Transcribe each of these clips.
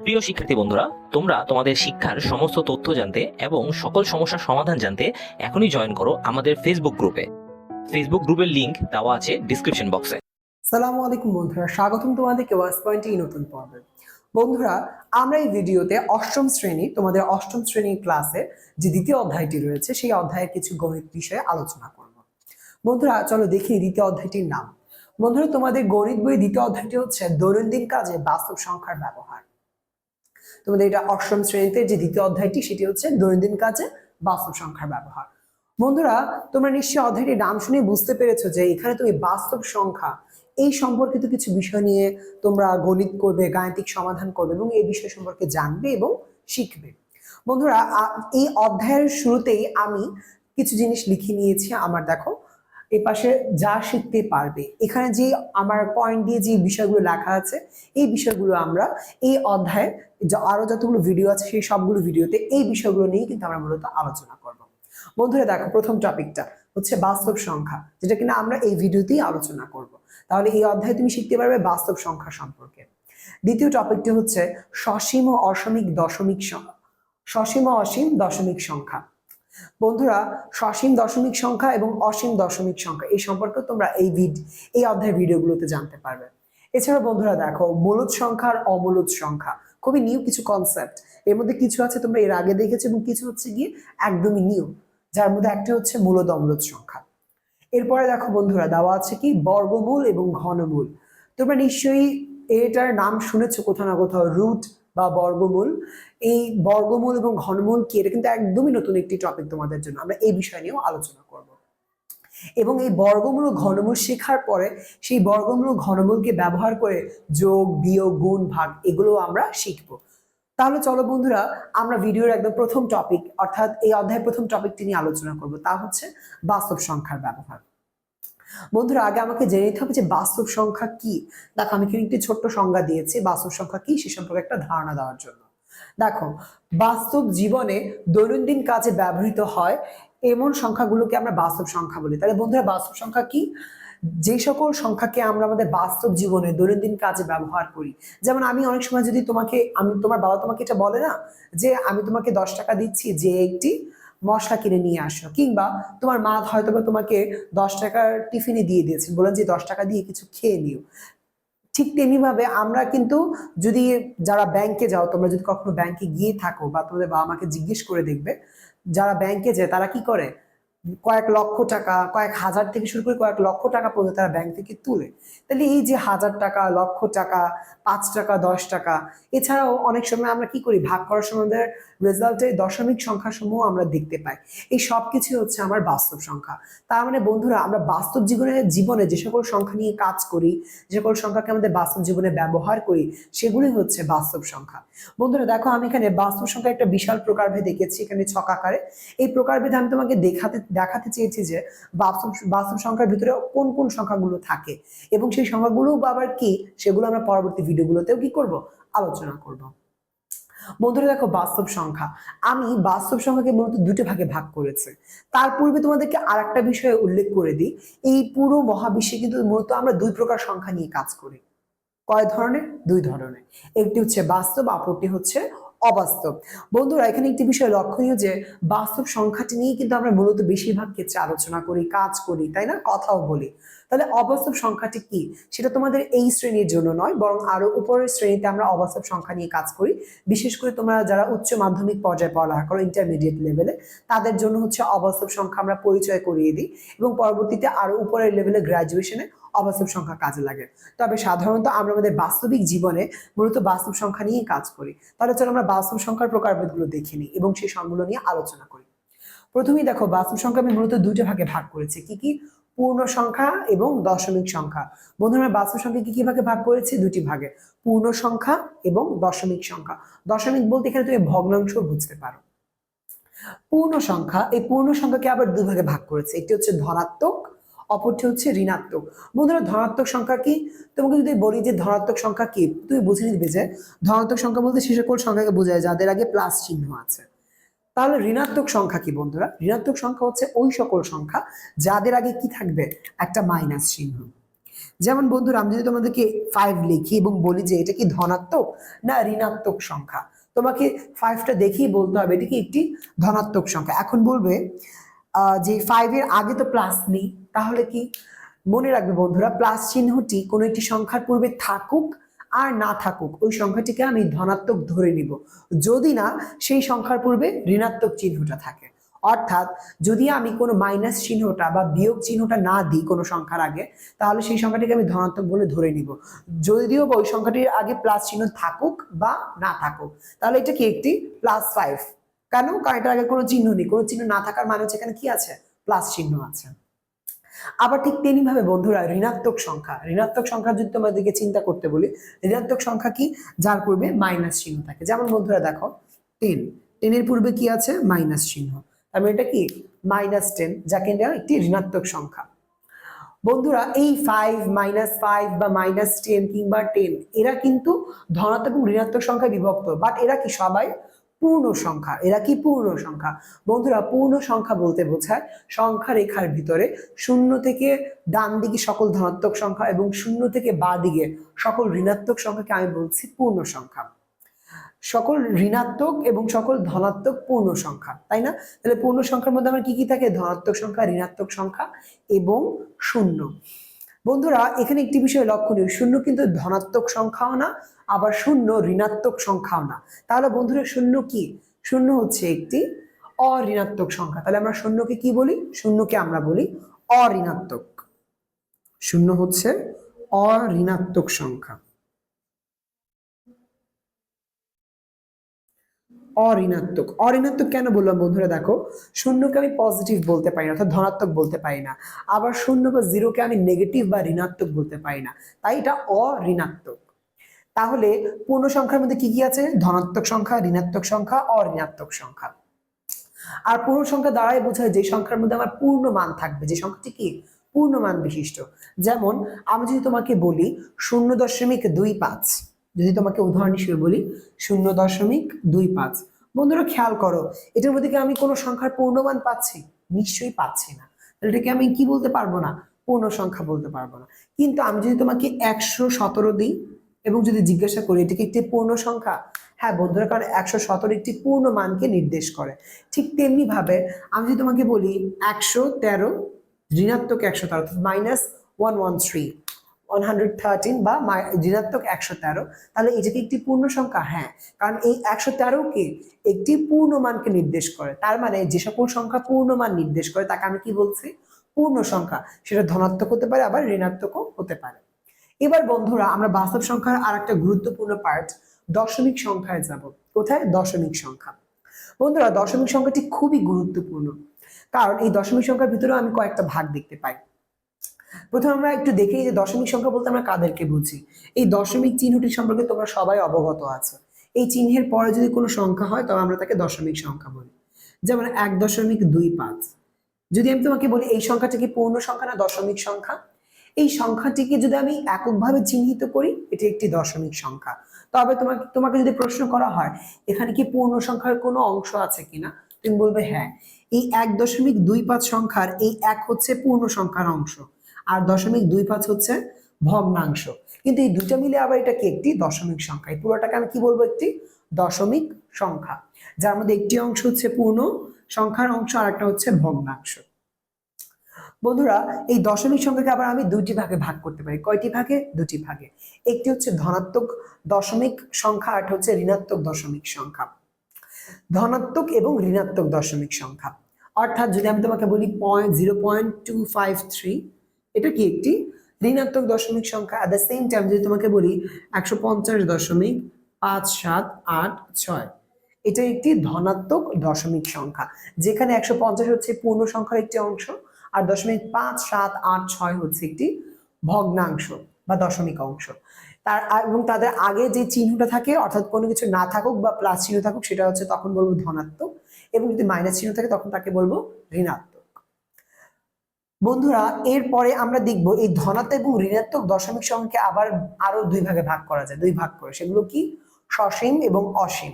প্রিয় শিক্ষার্থী বন্ধুরা, তোমরা তোমাদের শিক্ষার সমস্ত তথ্য জানতে এবং সকল সমস্যার সমাধান জানতে এখনই জয়েন করো আমাদের ফেসবুক গ্রুপে ফেসবুক গ্রুপের লিংক দেওয়া আছে ডিসক্রিপশন বক্সে সালামু আলাইকুম বন্ধুরা, স্বাগতম তোমাদেরকে ওয়াস পয়েন্টে নতুন পর্বে। বন্ধুরা, আমরা এই ভিডিওতে অষ্টম শ্রেণি, তোমাদের অষ্টম শ্রেণির ক্লাসে যে দ্বিতীয় অধ্যায়টি রয়েছে, সেই অধ্যায়ের কিছু গণিত বিষয়ে আলোচনা করব। বন্ধুরা, চলো দেখি দ্বিতীয় অধ্যায়টির নাম। বন্ধুরা, তোমাদের গণিত বই দ্বিতীয় অধ্যায়টি হচ্ছে দৈনন্দিন কাজে বাস্তব সংখ্যার ব্যবহার। তোমাদের এটা অষ্টম শ্রেণীতে যে দ্বিতীয় অধ্যায়টি, সেটি হচ্ছে দৈনন্দিন কাজে বাস্তব সংখ্যার ব্যবহার। বন্ধুরা, তোমরা নিশ্চয়ই অধ্যায়টির নাম শুনে বুঝতে পেরেছ যে এখানে তুমি বাস্তব সংখ্যা, এই সম্পর্কিত কিছু বিষয় নিয়ে তোমরা গণিত করবে, গাণিতিক সমাধান করবে এবং এই বিষয় সম্পর্কে জানবে এবং শিখবে। বন্ধুরা এই অধ্যায়ের শুরুতেই আমি কিছু জিনিস লিখে নিয়েছি। আমার দেখো এ পাশে যা শিখতে পারবে। এখানে যে আমার পয়েন্ট দিয়ে যে বিষয়গুলো লেখা আছে, এই বিষয়গুলো আমরা এই অধ্যায়ে আরও যতগুলো ভিডিও আছে, সেই সবগুলো ভিডিওতে এই বিষয়গুলো নিয়ে কিন্তু আমরা মূলত আলোচনা করব। বন্ধুরা, দেখো প্রথম টপিকটা হচ্ছে বাস্তব সংখ্যা, যেটা কিনা আমরা এই ভিডিওতেই আলোচনা করব। তাহলে এই অধ্যায়ে তুমি শিখতে পারবে বাস্তব সংখ্যা সম্পর্কে। দ্বিতীয় টপিকটি হচ্ছে সসীম ও অসমিক দশমিক সংখ্যা। সসীম অসীম দশমিক সংখ্যা। বন্ধুরা, সসীম দশমিক সংখ্যা এবং অসীম দশমিক সংখ্যা, এই সম্পর্কে তোমরা এই ভিড এই অধ্যায়ের ভিডিওগুলোতে জানতে পারবে। এছাড়া বন্ধুরা দেখো মূলদ সংখ্যা আর অমূলদ সংখ্যা, খুবই নিউ কিছু কনসেপ্ট এর মধ্যে কিছু আছে তোমরা এর আগে দেখেছ এবং কিছু হচ্ছে গিয়ে একদমই নিউ যার মধ্যে একটা হচ্ছে মূলদ অমূলদ সংখ্যা। এরপরে দেখো বন্ধুরা, দেওয়া আছে কি? বর্গমূল এবং ঘনমূল। তোমরা নিশ্চয়ই এটার নাম শুনেছো কোথাও না কোথাও রুট বা বর্গমূল। এই বর্গমূল এবং ঘনমূল কি? এটা কিন্তু একদমই নতুন একটি টপিক তোমাদের জন্য। আমরা এই বিষয় নিয়েও আলোচনা করব। এবং এই বর্গমূল ঘনমূল শেখার পরে সেই বর্গমূল ঘনমূলকে ব্যবহার করে যোগ, বিয়োগ, গুণ, ভাগ এগুলো আমরা শিখব। তাহলে চলো বন্ধুরা, আমরা ভিডিওর একদম প্রথম টপিক অর্থাৎ এই অধ্যায়ের প্রথম টপিকটি নিয়ে আলোচনা করব। তা হচ্ছে বাস্তব সংখ্যার ব্যবহার। বন্ধুরা, আগে আমাকে জেনে নিতে হবে যে বাস্তব সংখ্যা কি। দেখো, আমি এখানে একটি ছোট্ট সংজ্ঞা দিয়েছি, বাস্তব সংখ্যা কি, সে সম্পর্কে একটা ধারণা দেওয়ার জন্য। দেখো, বাস্তব জীবনে দৈনন্দিন কাজে ব্যবহৃত হয় এমন সংখ্যাগুলোকে আমরা বাস্তব সংখ্যা বলি। তাহলে বন্ধুরা, বাস্তব সংখ্যা কি? যে সকল সংখ্যাকে আমরা আমাদের বাস্তব জীবনে দৈনন্দিন কাজে ব্যবহার করি। যেমন আমি অনেক সময় যদি তোমাকে, আমি তোমার বাবা তোমাকে এটা বলে না, যে আমি তোমাকে দশ টাকা দিচ্ছি, যে একটি মশলা কিনে নিয়ে আসো। কিংবা তোমার মা হয়তো বা তোমাকে দশ টাকার টিফিনে দিয়ে দিয়েছে। বলেন যে, দশ টাকা দিয়ে কিছু খেয়ে নিও। ঠিক তেমনিভাবে আমরা কিন্তু যদি যারা ব্যাংকে যাও, তোমরা যদি কখনো ব্যাংকে গিয়ে থাকো বা তোমাদের বাবা মাকে জিজ্ঞেস করে দেখবে, যারা ব্যাংকে যায়, তারা কি করে? কয়েক লক্ষ টাকা, কয়েক হাজার থেকে শুরু করে কয়েক লক্ষ টাকা পর্যন্ত তারা ব্যাংক থেকে তুলে। তাহলে এই যে হাজার টাকা, লক্ষ টাকা, পাঁচ টাকা, দশ টাকা, এছাড়াও অনেক সময় আমরা কি করি? ভাগ করার সময় আমাদের রেজাল্টে দশমিক সংখ্যা সমূহ আমরা দেখতে পাই। এই সব কিছু হচ্ছে আমার বাস্তব সংখ্যা। তার মানে বন্ধুরা, আমরা বাস্তব জীবনে জীবনে যে সকল সংখ্যা নিয়ে কাজ করি, যে সকল সংখ্যাকে আমাদের বাস্তব জীবনে ব্যবহার করি সেগুলি হচ্ছে বাস্তব সংখ্যা। বন্ধুরা, দেখো আমি এখানে বাস্তব সংখ্যা একটা বিশাল প্রকারভেদ এঁকেছি এখানে ছক আকারে। এই প্রকারভেদে আমি তোমাকে দেখাতে দেখাতে চেয়েছি যে বাস্তব বাস্তব সংখ্যার ভিতরে কোন কোন সংখ্যাগুলো থাকে? এবং সেই সংখ্যাগুলো আবার কি? সেগুলো আমরা পরবর্তী ভিডিওগুলোতেও কি করব? আলোচনা করব। বন্ধুরা দেখো, বাস্তব সংখ্যা। আমি বাস্তব সংখ্যাকে মূলত দুটো ভাগে ভাগ করেছি। তার পূর্বে তোমাদেরকে আর একটা বিষয়ে উল্লেখ করে দিই। এই পুরো মহাবিশ্বে কিন্তু মূলত আমরা দুই প্রকার সংখ্যা নিয়ে কাজ করি। কয় ধরনের? দুই ধরনের। একটি হচ্ছে বাস্তব, অপরটি হচ্ছে অবাস্তব। বন্ধুরা, এখানে একটি বিষয় লক্ষণীয় যে, বাস্তব সংখ্যাটি নিয়ে কিন্তু আমরা মূলত বেশিরভাগ ক্ষেত্রে আলোচনা করি, কাজ করি, তাই না? কথাও বলি। তাহলে অবাস্তব সংখ্যাটি কি? সেটা তোমাদের এই শ্রেণির জন্য নয়, বরং আরও উপরের শ্রেণীতে আমরা অবাস্তব সংখ্যা নিয়ে কাজ করি। বিশেষ করে তোমরা যারা উচ্চ মাধ্যমিক পর্যায়ে পড়ালেখা করো ইন্টারমিডিয়েট লেভেলে তাদের জন্য হচ্ছে অবাস্তব সংখ্যা আমরা পরিচয় করিয়ে দিই এবং পরবর্তীতে আরও উপরের লেভেলে গ্রাজুয়েশনে অবাস্তব সংখ্যা কাজে লাগে। তবে সাধারণত আমরা আমাদের বাস্তবিক জীবনে মূলত বাস্তব সংখ্যা নিয়ে কাজ করি। তাহলে চলো আমরা বাস্তব সংখ্যার প্রকারভেদগুলো দেখে নিই এবং সেই সংখ্যাগুলো নিয়ে আলোচনা করি। প্রথমেই দেখো, বাস্তব সংখ্যা আমি মূলত দুটো ভাগে ভাগ করেছি। কি কি? পূর্ণ সংখ্যা এবং দশমিক সংখ্যা। বন্ধুরা বাস্তব সংখ্যা কি কি ভাগে ভাগ করেছি? দুটি ভাগে। পূর্ণ সংখ্যা এবং দশমিক সংখ্যা। দশমিক বলতে এখানে তুমি ভগ্নাংশ বুঝতে পারো। পূর্ণ সংখ্যা, এই পূর্ণ সংখ্যাকে আবার দুই ভাগে ভাগ করেছে। একটি হচ্ছে ধনাত্মক অপরটি হচ্ছে ঋণাত্মক। বন্ধুরা, ধনাত্মক সংখ্যা কি? তোমাকে যদি বলি যে ধনাত্মক সংখ্যা কি, তুমি বুঝে নিবে যে ধনাত্মক সংখ্যা বলতে সে সকল সংখ্যাকে বোঝায়, যাদের আগে প্লাস চিহ্ন আছে। তাহলে ঋণাত্মক সংখ্যা কি বন্ধুরা? ঋণাত্মক সংখ্যা হচ্ছে ওই সকল সংখ্যা যাদের আগে কি থাকবে? একটা মাইনাস চিহ্ন। যেমন বন্ধুরা, আমি যদি তোমাদেরকে ফাইভ লিখি এবং বলি যে এটা কি ধনাত্মক না ঋণাত্মক সংখ্যা, তোমাকে ফাইভটা দেখেই বলতে হবে, এটা কি একটি ধনাত্মক সংখ্যা। এখন বলবে যে ফাইভের আগে তো প্লাস নেই তাহলে কি? মনে রাখবে বন্ধুরা, প্লাস চিহ্নটি কোনো একটি সংখ্যার পূর্বে থাকুক আর না থাকুক, ওই সংখ্যাটিকে আমি ধনাত্মক ধরে নিব। যদি না, সেই সংখ্যার পূর্বে ঋণাত্মক চিহ্নটা থাকে। অর্থাৎ যদি আমি কোনো মাইনাস চিহ্নটা বা বিয়োগ চিহ্নটা না দিই কোনো সংখ্যার আগে, তাহলে সেই সংখ্যাটিকে আমি ধনাত্মক বলে ধরে নিব। যদিও বা ওই সংখ্যাটির আগে প্লাস চিহ্ন থাকুক বা না থাকুক, তাহলে এটা কি একটি প্লাস ফাইভ। কেন? কারণ এটার আগে কোনো চিহ্ন নেই। কোনো চিহ্ন না থাকার মানে হচ্ছে এখানে কি আছে? প্লাস চিহ্ন আছে। আবার ঠিক তেমনি ভাবে বন্ধুরা ঋণাত্মক সংখ্যা ঋণাত্মক সংখ্যা যদি তোমাদেরকে চিন্তা করতে বলি, ঋণাত্মক সংখ্যা কি? যার পূর্বে মাইনাস চিহ্ন থাকে। যেমন বন্ধুরা দেখো টেন টেনের পূর্বে কি আছে? মাইনাস চিহ্ন। তার মানে এটা কি? মাইনাস টেন যাকে নেওয়া একটি ঋণাত্মক সংখ্যা। বন্ধুরা, এই ফাইভ মাইনাস ফাইভ বা মাইনাস টেন কিংবা টেন এরা কিন্তু ধনাত্মক এবং ঋণাত্মক সংখ্যায় বিভক্ত। বাট এরা কি সবাই পূর্ণ সংখ্যা এরা কি পূর্ণ সংখ্যা বন্ধুরা পূর্ণ সংখ্যা বলতে বোঝায় সংখ্যা রেখার ভিতরে শূন্য থেকে ডান দিকে সকল ধনাত্মক সংখ্যা এবং শূন্য থেকে বা দিকে সকল ঋণাত্মক সংখ্যাকে আমি বলছি পূর্ণ সংখ্যা সকল ঋণাত্মক এবং সকল ধনাত্মক পূর্ণ সংখ্যা তাই না? তাহলে পূর্ণ সংখ্যার মধ্যে আমার কি কি থাকে? ধনাত্মক সংখ্যা, ঋণাত্মক সংখ্যা এবং শূন্য। বন্ধুরা, এখানে একটি বিষয় লক্ষণীয়। শূন্য কিন্তু ধনাত্মক সংখ্যাও না, আবার শূন্য ঋণাত্মক সংখ্যাও না। তাহলে বন্ধুরা, শূন্য কি? শূন্য হচ্ছে একটি অঋণাত্মক সংখ্যা। তাহলে আমরা শূন্যকে কি বলি? শূন্যকে আমরা বলি অঋণাত্মক। শূন্য হচ্ছে অঋণাত্মক সংখ্যা। অঋণাত্মক। অঋণাত্মক কেন বললাম বন্ধুরা দেখো? শূন্যকে আমি পজিটিভ বলতে পারি না, অর্থাৎ ধনাত্মক বলতে পারি না। আবার শূন্য বা জিরোকে আমি নেগেটিভ বা ঋণাত্মক বলতে পারি না। তাই এটা অঋণাত্মক। তাহলে পূর্ণ সংখ্যার মধ্যে কি কি আছে? ধনাত্মক সংখ্যা, ঋণাত্মক সংখ্যা, অঋণাত্মক সংখ্যা। আর পূর্ণ সংখ্যা দ্বারাই বোঝায় যে সংখ্যার মধ্যে আমার পূর্ণ মান থাকবে। যে সংখ্যাটি কি? পূর্ণ মান বিশিষ্ট। যেমন, আমি যদি তোমাকে বলি শূন্য দশমিক দুই পাঁচ যদি তোমাকে উদাহরণ হিসেবে বলি, শূন্য দশমিক দুই পাঁচ। বন্ধুরা, খেয়াল করো, এটার মধ্যে কি আমি কোনো সংখ্যার পূর্ণমান পাচ্ছি? নিশ্চয়ই পাচ্ছি না। তাহলে এটাকে আমি কি বলতে পারব না? পূর্ণ সংখ্যা বলতে পারব না। কিন্তু আমি যদি তোমাকে একশো সতেরো দিই এবং যদি জিজ্ঞাসা করি, এটা কি একটি পূর্ণ সংখ্যা? হ্যাঁ বন্ধুরা, কারণ একশো সতেরো একটি পূর্ণ মানকে নির্দেশ করে। ঠিক তেমনি ভাবে আমি যদি তোমাকে বলি, একশো তেরো ঋণাত্মক একশো তেরো minus one one three one hundred thirteen বা ঋণাত্মক একশো তেরো, তাহলে এটা কি একটি পূর্ণ সংখ্যা? হ্যাঁ কারণ এই একশো তেরোকে একটি পূর্ণমানকে নির্দেশ করে। তার মানে যে সকল সংখ্যা পূর্ণমান নির্দেশ করে, তাকে আমি কি বলছি? পূর্ণ সংখ্যা। সেটা ধনাত্মক হতে পারে, আবার ঋণাত্মকও হতে পারে। এবার বন্ধুরা, আমরা বাস্তব সংখ্যার আর একটা গুরুত্বপূর্ণ পার্ট দশমিক সংখ্যায় যাব। কোথায়? দশমিক সংখ্যা। বন্ধুরা, দশমিক সংখ্যাটি খুবই গুরুত্বপূর্ণ। কারণ এই দশমিক সংখ্যার ভিতরেও আমি কয়েকটা ভাগ দেখতে পাই। প্রথমে আমরা একটু দেখি যে দশমিক সংখ্যা বলতে আমরা কাদেরকে বুঝি। এই দশমিক চিহ্নটি সম্পর্কে তোমরা সবাই অবগত আছো। এই চিহ্নের পরে যদি কোনো সংখ্যা হয়, তবে আমরা তাকে দশমিক সংখ্যা বলি। যেমন এক দশমিক দুই পাঁচ। যদি আমি তোমাকে বলি, এই সংখ্যাটি কি পূর্ণ সংখ্যা না দশমিক সংখ্যা? এই সংখ্যাটিকে যদি আমি এককভাবে চিহ্নিত করি, এটি একটি দশমিক সংখ্যা। তবে তোমাকে তোমাকে যদি প্রশ্ন করা হয়, এখানে কি পূর্ণ সংখ্যার কোনো অংশ আছে কিনা? তুমি বলবে হ্যাঁ। এই এক দশমিক দুই পাঁচ সংখ্যার এই এক হচ্ছে পূর্ণ সংখ্যার অংশ। আর দশমিক দুই পাঁচ হচ্ছে ভগ্নাংশ। কিন্তু এই দুটো মিলে আবার এটা কি একটি? দশমিক সংখ্যা। এই পুরোটাকে আমি কি বলব একটি? দশমিক সংখ্যা। যার মধ্যে একটি অংশ হচ্ছে পূর্ণ, সংখ্যার অংশ আর একটা হচ্ছে ভগ্নাংশ। বন্ধুরা, এই দশমিক সংখ্যাকে আবার আমি দুটি ভাগে ভাগ করতে পারি। কয়টি ভাগে? দুটি ভাগে। একটি হচ্ছে ধনাত্মক দশমিক সংখ্যা আর হচ্ছে ঋণাত্মক দশমিক সংখ্যা। ধনাত্মক এবং ঋণাত্মক দশমিক সংখ্যা। অর্থাৎ যদি আমি তোমাকে বলি point zero point two five three এটা কি একটি? ঋণাত্মক দশমিক সংখ্যা অ্যাট দ্য সেম টাইম যদি তোমাকে বলি একশো পঞ্চাশ দশমিক পাঁচ সাত আট ছয়। এটা একটি ধনাত্মক দশমিক সংখ্যা, যেখানে একশো পঞ্চাশ হচ্ছে পূর্ণ সংখ্যার একটি অংশ আর দশমিক পাঁচ সাত আট ছয় হচ্ছে একটি ভগ্নাংশ বা দশমিক অংশ। তার এবং তাদের আগে যে চিহ্নটা থাকে, অর্থাৎ কোনো কিছু না থাকুক বা প্লাস চিহ্ন থাকুক, সেটা হচ্ছে তখন বলব ধনাত্মক এবং যদি মাইনাস চিহ্ন থাকে, তখন তাকে বলব ঋণাত্মক। বন্ধুরা, এরপরে আমরা দেখব এই ধনাত্মক এবং ঋণাত্মক দশমিক সংখ্যাকে আবার আরও দুই ভাগে ভাগ করা যায়, দুই ভাগ করে। সেগুলো কি? সসীম এবং অসীম।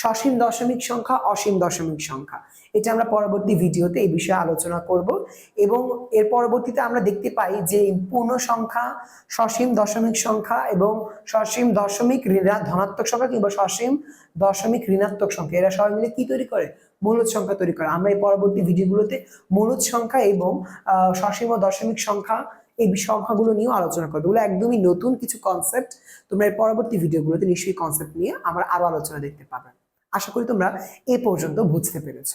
সসীম দশমিক সংখ্যা, অসীম দশমিক সংখ্যা। এটা আমরা পরবর্তী ভিডিওতে এই বিষয়ে আলোচনা করব। এবং এর পরবর্তীতে আমরা দেখতে পাই যে পূর্ণ সংখ্যা, সসীম দশমিক সংখ্যা এবং সসীম দশমিক ধনাত্মক সংখ্যা কিংবা সসীম দশমিক ঋণাত্মক সংখ্যা, এরা সবাই মিলে কি তৈরি করে? মূলদ সংখ্যা তৈরি করে। আমরা এই পরবর্তী ভিডিওগুলোতে মূলদ সংখ্যা এবং সসীম ও দশমিক সংখ্যা এই সংখ্যাগুলো নিয়েও আলোচনা করবে। এগুলো একদমই নতুন কিছু কনসেপ্ট তোমরা এর পরবর্তী ভিডিওগুলোতে নিশ্চয়ই কনসেপ্ট নিয়ে আমরা আরও আলোচনা দেখতে পাবে। আশা করি তোমরা এ পর্যন্ত বুঝতে পেরেছ।